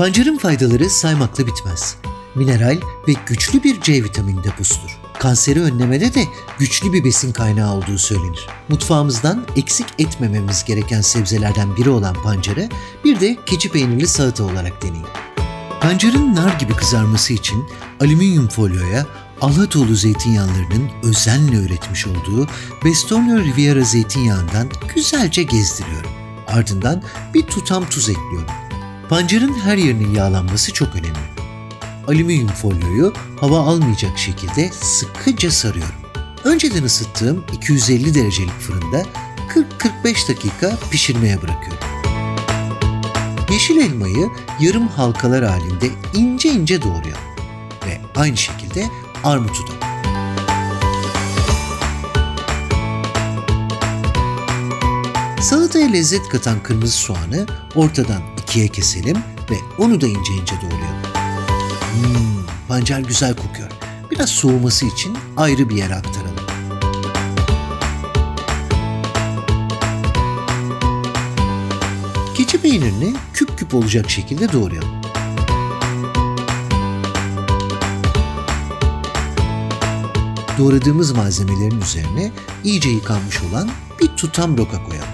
Pancarın faydaları saymakla bitmez. Mineral ve güçlü bir C vitamini deposudur. Kanseri önlemede de güçlü bir besin kaynağı olduğu söylenir. Mutfağımızdan eksik etmememiz gereken sebzelerden biri olan pancarı bir de keçi peynirli salata olarak deneyin. Pancarın nar gibi kızarması için alüminyum folyoya Alhatoğlu zeytinyağlarının özenle üretmiş olduğu Bestonio Riviera zeytinyağından güzelce gezdiriyorum. Ardından bir tutam tuz ekliyorum. Pancarın her yerinin yağlanması çok önemli. Alüminyum folyoyu hava almayacak şekilde sıkıca sarıyorum. Önceden ısıttığım 250 derecelik fırında 40-45 dakika pişirmeye bırakıyorum. Yeşil elmayı yarım halkalar halinde ince ince doğruyorum. Ve aynı şekilde armutu da. Salataya lezzet katan kırmızı soğanı ortadan ikiye keselim ve onu da ince ince doğrayalım. Hmm, pancar güzel kokuyor. Biraz soğuması için ayrı bir yere aktaralım. Keçi peynirini küp küp olacak şekilde doğrayalım. Doğradığımız malzemelerin üzerine iyice yıkanmış olan bir tutam roka koyalım.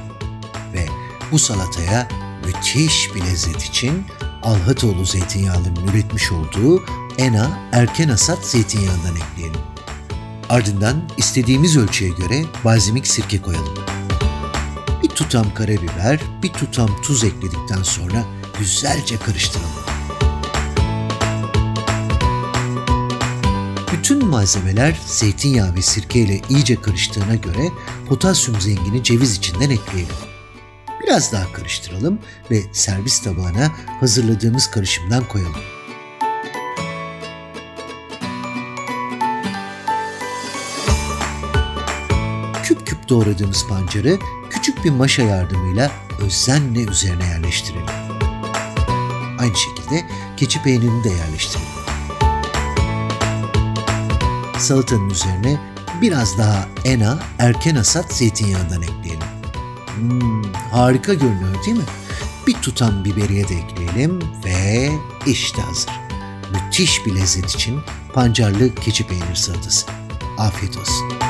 Ve bu salataya müthiş bir lezzet için Alhatoğlu zeytinyağlarının üretmiş olduğu ENA erken hasat zeytinyağından ekleyelim. Ardından istediğimiz ölçüye göre balzamik sirke koyalım. Bir tutam karabiber, bir tutam tuz ekledikten sonra güzelce karıştıralım. Bütün malzemeler zeytinyağı ve sirke ile iyice karıştığına göre potasyum zengini ceviz içinden ekleyelim. Biraz daha karıştıralım ve servis tabağına hazırladığımız karışımdan koyalım. Küp küp doğradığımız pancarı küçük bir maşa yardımıyla özenle üzerine yerleştirelim. Aynı şekilde keçi peynirini de yerleştirelim. Salatanın üzerine biraz daha ena erken hasat zeytinyağından ekleyelim. Hmm, harika görünüyor değil mi? Bir tutam biberiye de ekleyelim ve işte hazır. Müthiş bir lezzet için pancarlı keçi peynir salatası. Afiyet olsun.